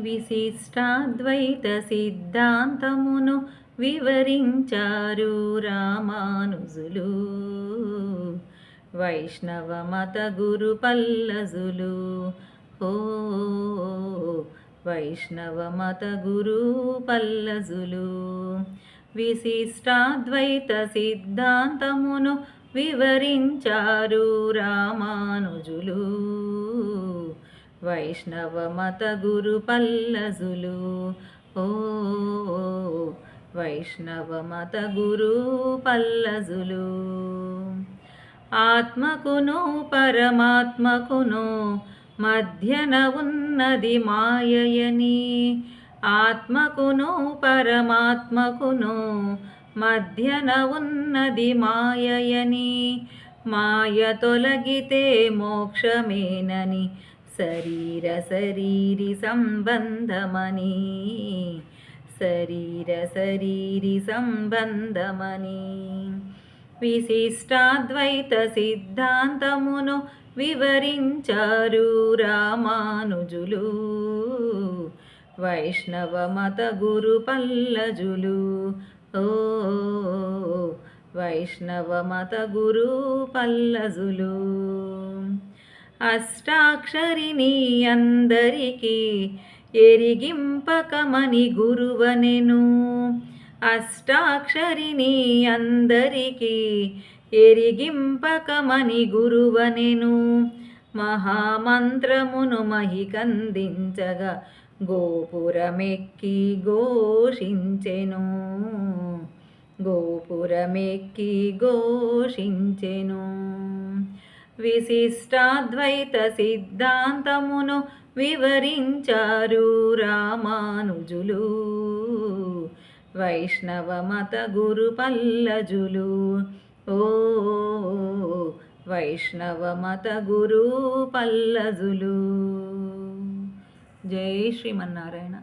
విశిష్టాద్వైత సిద్ధాంతమును వివరించారు రామానుజులు. వైష్ణవ మత గురు పల్లజులు ఓ వైష్ణవ మత గురు పల్లజులు విశిష్టాద్వైత సిద్ధాంతమును వివరించారు రామానుజులు. వైష్ణవ మత గురు పల్లజులు ఓ వైష్ణవ మత గురు పల్లజులు ఆత్మకును పరమాత్మకును మధ్యన ఉన్నది మాయయని. ఆత్మకును పరమాత్మకును మధ్యన ఉన్నది మాయయని. మాయ తొలగితే మోక్షమేనని. శరీర శరీరి సంబంధమని. శరీర శరీరి సంబంధమని. విశిష్టాద్వైత సిద్ధాంతమును వివరించారు రామానుజులు. వైష్ణవ మత గురు పల్లజులు. ఓ వైష్ణవ మత గురు పల్లజులు. అష్టాక్షరిని అందరికీ ఎరిగింపకమని గురువనెను. అష్టాక్షరిని అందరికీ ఎరిగింపకమని గురువనెను. మహామంత్రమును మహికందించగా గోపురమెక్కి ఘోషించెను. గోపురమెక్కి ఘోషించెను. విశిష్టాద్వైత సిద్ధాంతమును వివరించారు రామానుజులు. వైష్ణవ మత గురు పల్లజులు ఓ వైష్ణవ మత గురు పల్లజులు జై శ్రీమన్నారాయణ.